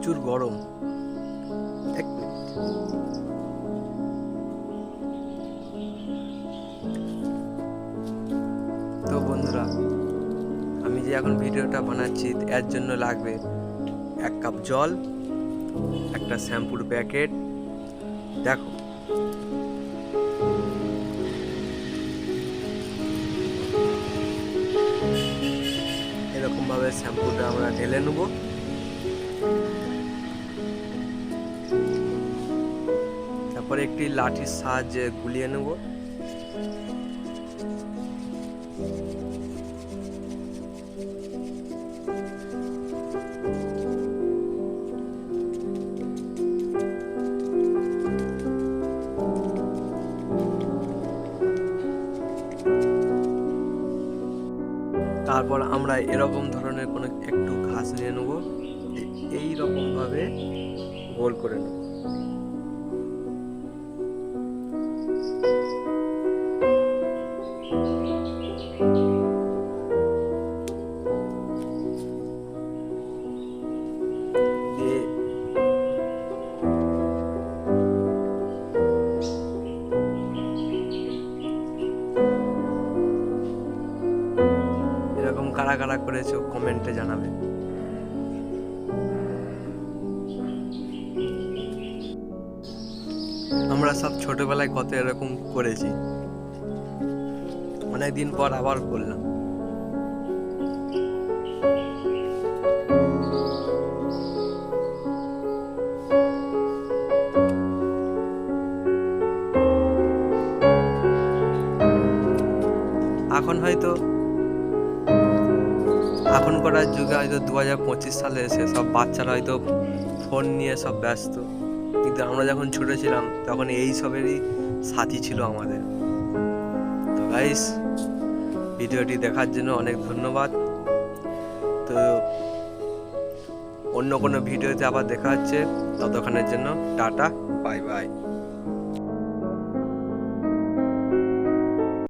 প্রচুর গরম। এক। তো বন্ধুরা, আমি যে এখন ভিডিওটা বানাচ্ছি, এর জন্য লাগবে এক কাপ জল, একটা শ্যাম্পুর প্যাকেট। দেখো। এরকমভাবে শ্যাম্পুটা আমরা ঢেলে নেব। তারপরে একটি লাঠির সাহায্যে গুলিয়ে নেব। তারপর আমরা এরকম ধরনের কোনো একটু ঘাস নিয়ে নেব এই রকম ভাবে গোল করে নেব। কারা কারা করেছ কমেন্টে জানাবে। আমরা সব ছোটবেলায় কত এরকম করেছি। অনেক দিন পর আবার করলাম এখন হয়তো এখন করার যুগে হয়তো দু হাজার পঁচিশ সালে এসে সব বাচ্চারা হয়তো ফোন নিয়ে সব ব্যস্ত। কিন্তু আমরা যখন ছোট ছিলাম, তখন এই সবেরই সাথী ছিল আমাদের। তো গাইস ভিডিওটি দেখার জন্য অনেক ধন্যবাদ। তো অন্য কোনো ভিডিওতে আবার দেখা হচ্ছে। ততক্ষণের জন্য টাটা বাই বাই